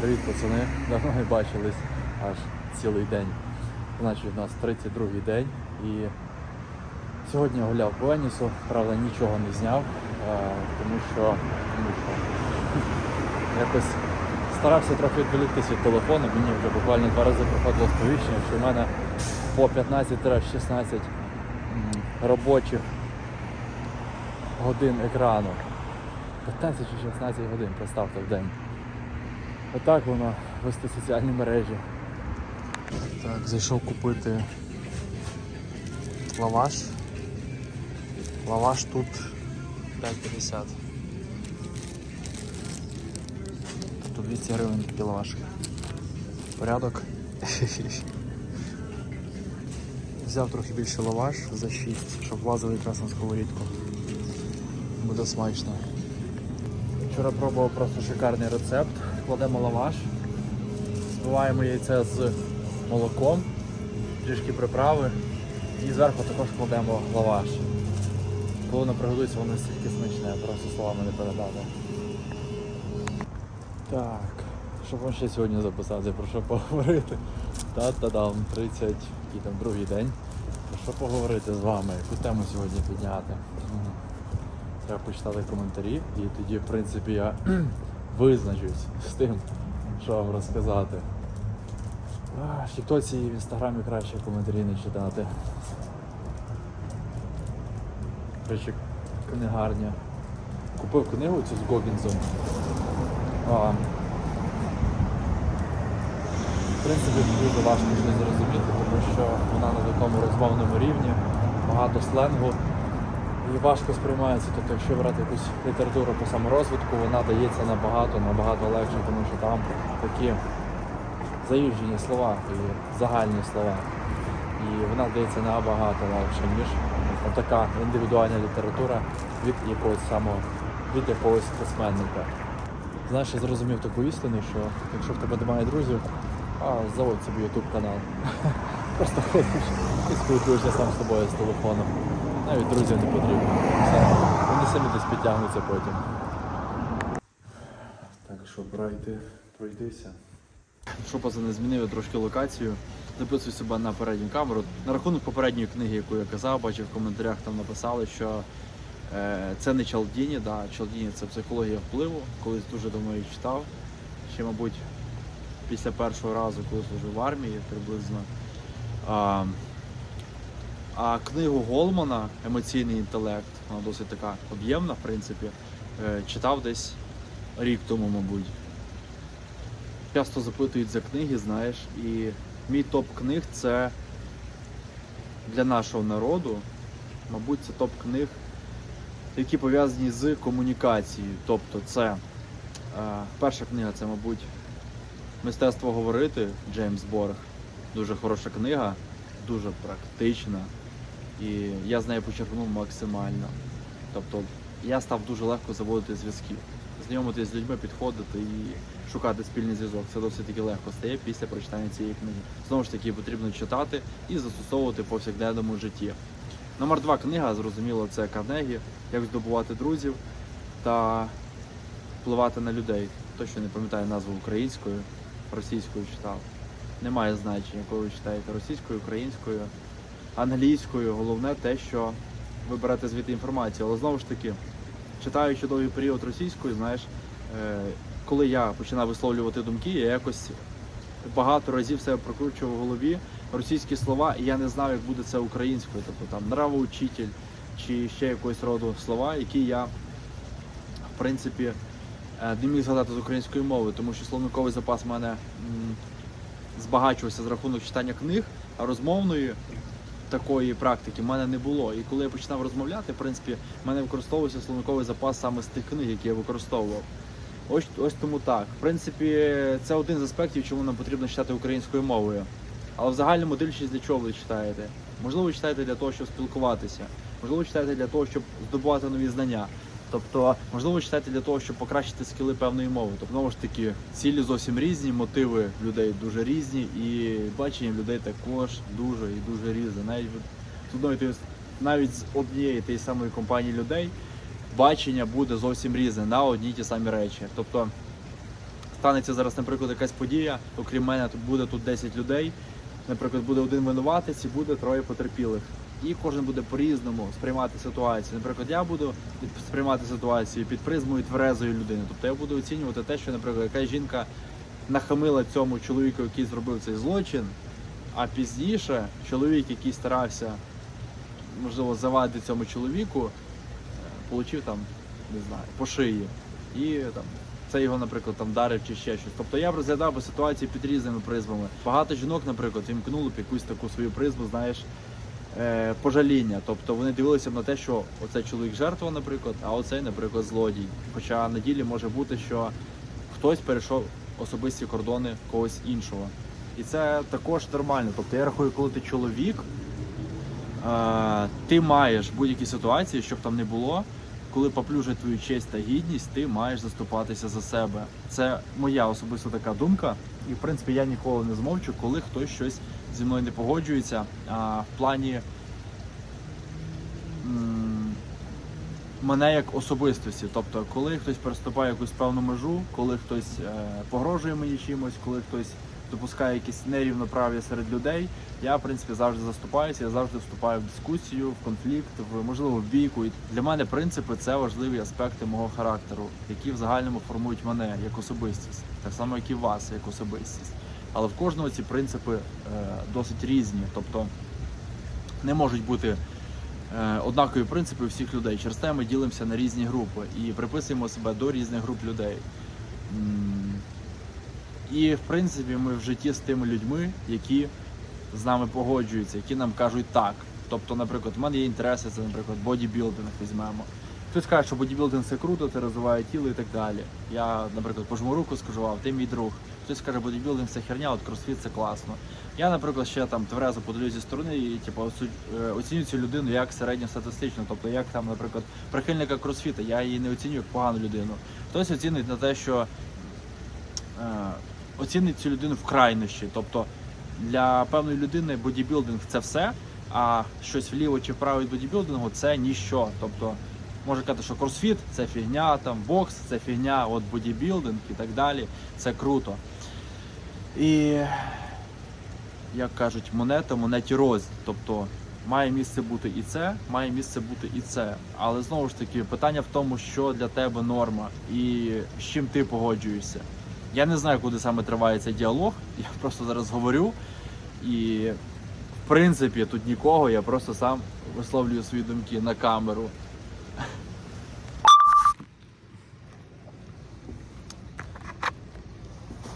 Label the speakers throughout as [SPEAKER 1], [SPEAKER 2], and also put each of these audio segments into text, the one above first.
[SPEAKER 1] Привіт, пацани. Давно не бачились аж цілий день. Значить, у нас 32-й день і сьогодні гуляв по Енісу, правда нічого не зняв, тому що, тому що якось старався трохи відволіктися від телефону. Мені вже буквально два рази приходило сповіщення, що в мене по 15-16 робочих годин екрану. 15 чи 16 годин, представте в день. Отак воно вести соціальні мережі. Так, зайшов купити лаваш. Лаваш тут 5,50. Тобто 200 гривень такий лаваш. Порядок. Взяв трохи більше лаваш за 6, щоб влазили якраз на сковорідку. Буде смачно. Вчора пробував просто шикарний рецепт. Кладемо лаваш, збиваємо яйце з молоком, трішки приправи і зверху також кладемо лаваш. Коли воно приготується, воно настільки смачне, просто словами не передати. Так, що вам ще сьогодні записати, про що поговорити? Та-та-дам, 30 і там другий день. Про що поговорити з вами? Яку тему сьогодні підняти? Треба почитати коментарі і тоді, в принципі, я визначусь з тим, що вам розказати. В Тіктоці і в інстаграмі краще коментарі не читати. Речі, книгарня. Купив книгу цю з Гогінсом. А, в принципі, дуже важко щось зрозуміти, тому що вона на такому розмовному рівні, багато сленгу важко сприймається. Тобто, якщо брати якусь літературу по саморозвитку, вона дається набагато, набагато легше, тому що там такі заїжджені слова і загальні слова. І вона здається набагато легше, ніж така індивідуальна література від якогось самого, від якогось письменника. Знаєш, я зрозумів таку істину, що якщо в тебе немає друзів, а заводь собі YouTube канал. Просто ходиш і спілкуєшся сам з собою з телефоном. Навіть друзів не потрібно. Вони самі десь підтягнуться потім. Так, що пройти, пройтися. Що пацани, змінив я трошки локацію. Записую себе на передню камеру. На рахунок попередньої книги, яку я казав, бачив в коментарях там написали, що е, це не Чалдіні, да, Чалдіні це психологія впливу. Колись дуже давно її читав. Ще, мабуть, після першого разу, коли служив в армії, приблизно. А, а книгу Голмана Емоційний інтелект, вона досить така об'ємна, в принципі, е, читав десь рік тому, мабуть. Часто запитують за книги, знаєш, і мій топ книг це для нашого народу, мабуть, це топ книг, які пов'язані з комунікацією. Тобто, це е, перша книга, це, мабуть, Мистецтво говорити Джеймс Борг. Дуже хороша книга, дуже практична. І я з нею почерпнув максимально. Тобто я став дуже легко заводити зв'язки, знайомитися з людьми, підходити і шукати спільний зв'язок. Це досить таки легко стає після прочитання цієї книги. Знову ж таки, потрібно читати і застосовувати в повсякденному житті. Номер два книга, зрозуміло, це Карнегі, як здобувати друзів та впливати на людей. Точно не пам'ятаю назву українською, російською читав. Немає значення, коли ви читаєте російською, українською, англійською. Головне те, що ви берете звідти інформацію. Але знову ж таки, читаючи довгий період російською, знаєш, е, коли я починав висловлювати думки, я якось багато разів себе прокручував в голові російські слова, і я не знав, як буде це українською. Тобто там нравоучитель чи ще якогось роду слова, які я в принципі е, не міг згадати з української мови, тому що словниковий запас в мене збагачувався з рахунок читання книг, а розмовної такої практики в мене не було. І коли я починав розмовляти, в принципі, в мене використовувався словниковий запас саме з тих книг, які я використовував. Ось, ось тому так. В принципі, це один з аспектів, чому нам потрібно читати українською мовою. Але в загальному дивлячись, для чого ви читаєте. Можливо, ви читаєте для того, щоб спілкуватися, можливо, ви читаєте для того, щоб здобувати нові знання. Тобто, можливо, читаєте для того, щоб покращити скіли певної мови. Тобто, знову ж таки, цілі зовсім різні, мотиви людей дуже різні, і бачення людей також дуже і дуже різне. Навіть з навіть з однієї тієї самої компанії людей бачення буде зовсім різне на одні ті самі речі. Тобто, станеться зараз, наприклад, якась подія, окрім мене, тут буде тут 10 людей. Наприклад, буде один винуватець і буде троє потерпілих. І кожен буде по-різному сприймати ситуацію. Наприклад, я буду сприймати ситуацію під призмою тверезої людини. Тобто я буду оцінювати те, що, наприклад, якась жінка нахамила цьому чоловіку, який зробив цей злочин, а пізніше чоловік, який старався, можливо, завадити цьому чоловіку, е, получив там, не знаю, по шиї. І там це його, наприклад, там дарив чи ще щось. Тобто я б розглядав би ситуацію під різними призмами. Багато жінок, наприклад, вімкнули б якусь таку свою призму, знаєш, пожаління. Тобто вони дивилися на те, що оцей чоловік жертва, наприклад, а оцей, наприклад, злодій. Хоча на ділі може бути, що хтось перейшов особисті кордони когось іншого. І це також нормально. Тобто я рахую, коли ти чоловік, е, ти маєш будь-якій ситуації, щоб там не було, коли поплюжать твою честь та гідність, ти маєш заступатися за себе. Це моя особиста така думка. І в принципі я ніколи не змовчу, коли хтось щось зі мною не погоджується. А в плані мене як особистості. Тобто, коли хтось переступає якусь певну межу, коли хтось е, погрожує мені чимось, коли хтось допускає якісь нерівноправ'я серед людей, я в принципі завжди заступаюся, я завжди вступаю в дискусію, в конфлікт, в можливо в бійку. І для мене принципи це важливі аспекти мого характеру, які в загальному формують мене як особистість, так само як і вас як особистість. Але в кожного ці принципи е, досить різні, тобто не можуть бути е, однакові принципи всіх людей. Через те ми ділимося на різні групи і приписуємо себе до різних груп людей. І в принципі ми в житті з тими людьми, які з нами погоджуються, які нам кажуть так. Тобто, наприклад, в мене є інтереси, це, наприклад, бодібілдинг візьмемо. Хтось каже, що бодібілдинг це круто, це розвиває тіло і так далі. Я, наприклад, пожму руку, скажу, а ти мій друг. Хтось каже, бодібілдинг це херня, от кросфіт це класно. Я, наприклад, ще там тверезо подивлюсь зі сторони і типу, е, оцінюю цю людину як середньостатистично, тобто як там, наприклад, прихильника кросфіта, я її не оцінюю як погану людину. Хтось оцінить на те, що е, оцінить цю людину в крайнощі. Тобто для певної людини бодібілдинг це все, а щось вліво чи вправо від бодібілдингу це ніщо. Тобто може казати, що кросфіт це фігня, там бокс це фігня, от бодібілдинг і так далі. Це круто. І як кажуть, монета монеті рознь. Тобто має місце бути і це, має місце бути і це. Але знову ж таки, питання в тому, що для тебе норма і з чим ти погоджуєшся. Я не знаю, куди саме триває цей діалог. Я просто зараз говорю. І в принципі тут нікого, я просто сам висловлюю свої думки на камеру.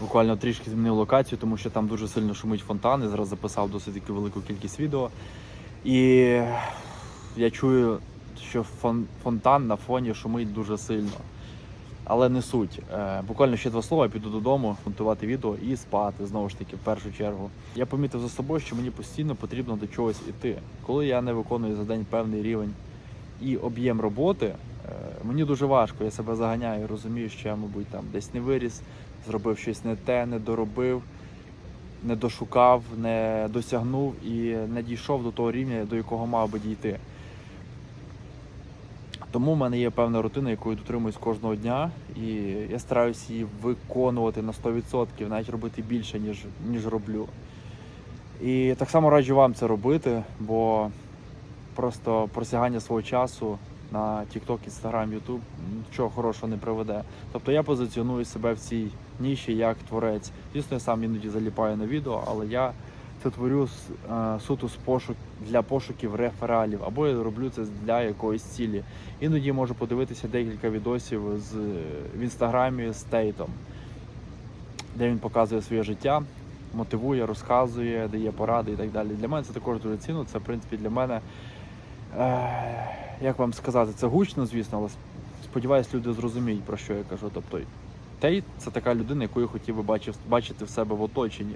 [SPEAKER 1] Буквально трішки змінив локацію, тому що там дуже сильно шумить фонтан. Я зараз записав досить таки велику кількість відео. І я чую, що фон, фонтан на фоні шумить дуже сильно. Але не суть. Е, Буквально ще два слова, я піду додому, монтувати відео і спати знову ж таки в першу чергу. Я помітив за собою, що мені постійно потрібно до чогось іти. Коли я не виконую за день певний рівень і об'єм роботи, е, мені дуже важко. Я себе заганяю, розумію, що я, мабуть, там десь не виріс, зробив щось не те, не доробив, не дошукав, не досягнув і не дійшов до того рівня, до якого мав би дійти. Тому в мене є певна рутина, якою дотримуюсь кожного дня, і я стараюся її виконувати на 100%, навіть робити більше, ніж, ніж роблю. І так само раджу вам це робити, бо просто просягання свого часу на TikTok, Instagram, YouTube нічого хорошого не приведе. Тобто я позиціоную себе в цій ніші як творець. Звісно, я сам іноді заліпаю на відео, але я це творю е, суто з пошук для пошуків рефералів, або я роблю це для якоїсь цілі. Іноді можу подивитися декілька відосів з, в інстаграмі з Тейтом, де він показує своє життя, мотивує, розказує, дає поради і так далі. Для мене це також дуже цінно. Це, в принципі, для мене, е, як вам сказати, це гучно, звісно, але сподіваюсь, люди зрозуміють, про що я кажу. Тобто, Тейт це така людина, яку я хотів би бачити в себе в оточенні.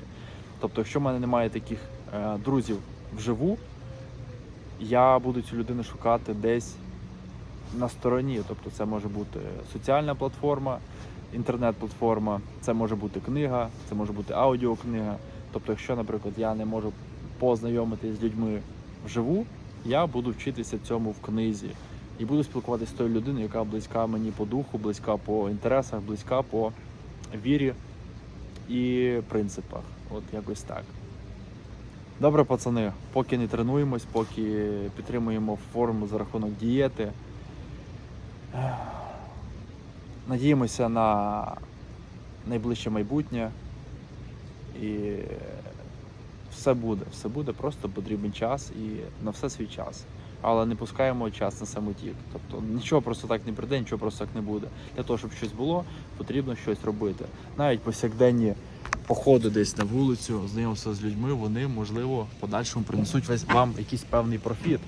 [SPEAKER 1] Тобто, якщо в мене немає таких е, друзів вживу, я буду цю людину шукати десь на стороні. Тобто, це може бути соціальна платформа, інтернет-платформа, це може бути книга, це може бути аудіокнига. Тобто, якщо, наприклад, я не можу познайомитися з людьми вживу, я буду вчитися цьому в книзі. І буду спілкуватися з тою людиною, яка близька мені по духу, близька по інтересах, близька по вірі і принципах. От якось так. Добре, пацани, поки не тренуємось, поки підтримуємо форму за рахунок дієти. Надіємося на найближче майбутнє. І все буде, все буде, просто потрібен час і на все свій час. Але не пускаємо час на самотік. Тобто нічого просто так не прийде, нічого просто так не буде. Для того, щоб щось було, потрібно щось робити. Навіть повсякденні походи десь на вулицю, знайомство з людьми, вони, можливо, в подальшому принесуть весь вам якийсь певний профіт.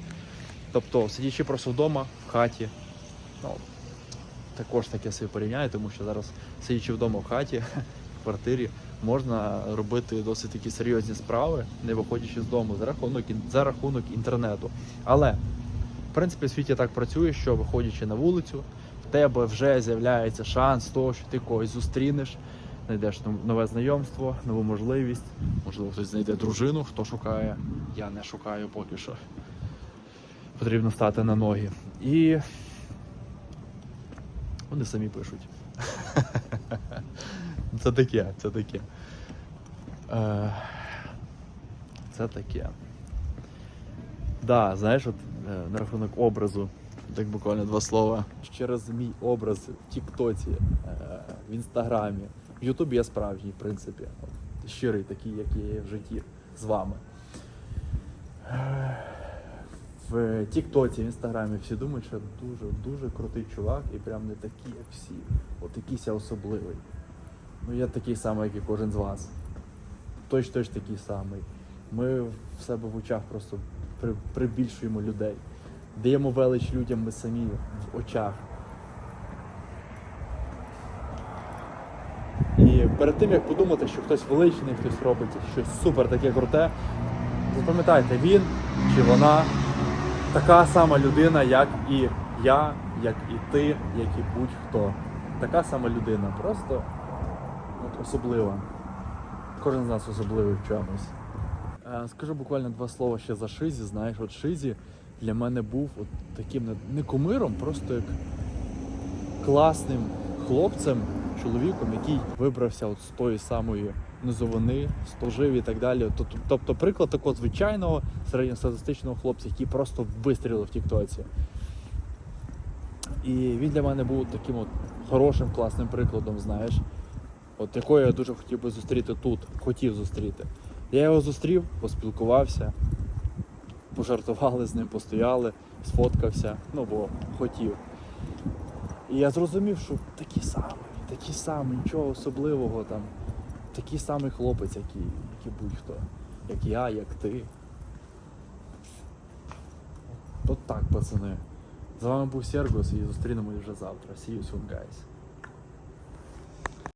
[SPEAKER 1] Тобто, сидячи просто вдома, в хаті, ну, також таке собі порівняю, тому що зараз, сидячи вдома в хаті, в квартирі, можна робити досить такі серйозні справи, не виходячи з дому за рахунок, за рахунок інтернету. Але, в принципі, в світі так працює, що виходячи на вулицю, в тебе вже з'являється шанс того, що ти когось зустрінеш, знайдеш нове знайомство, нову можливість. Можливо, хтось знайде дружину, хто шукає. Я не шукаю поки що. Потрібно стати на ноги. І вони самі пишуть. Це таке, це таке. Е, Це таке. Да, знаєш, от е, на рахунок образу, так буквально два слова. Через мій образ в Тіктоці, е, в Інстаграмі, в Ютубі я справжній, в принципі. Щирий, такий, як я є в житті з вами. В Тіктоці, в Інстаграмі всі думають, що я дуже, дуже крутий чувак і прям не такий, як всі. От якийсь я особливий. Ну я такий самий, як і кожен з вас. Точно такий самий. Ми в себе в очах просто при, прибільшуємо людей. Даємо велич людям ми самі в очах. І перед тим як подумати, що хтось величний, хтось робить щось супер таке круте, запам'ятайте, він чи вона така сама людина, як і я, як і ти, як і будь-хто. Така сама людина, просто особлива. Кожен з нас особливий в чомусь. Е, Скажу буквально два слова ще за Шизі. Знаєш, от Шизі для мене був от таким не- кумиром, просто як класним хлопцем, чоловіком, який вибрався от з тої самої низовини, служив і так далі. Тобто приклад такого звичайного середньостатистичного хлопця, який просто вистрілив в Тіктоці. І він для мене був таким от хорошим, класним прикладом, знаєш, от якого я дуже хотів би зустріти тут, хотів зустріти. Я його зустрів, поспілкувався, пожартували з ним, постояли, сфоткався, ну бо хотів. І я зрозумів, що такий самий, такий самий, нічого особливого там. Такий самий хлопець, як і, як і будь-хто. Як я, як ти. От так, пацани. З вами був Сергос і зустрінемось вже завтра. See you soon, guys.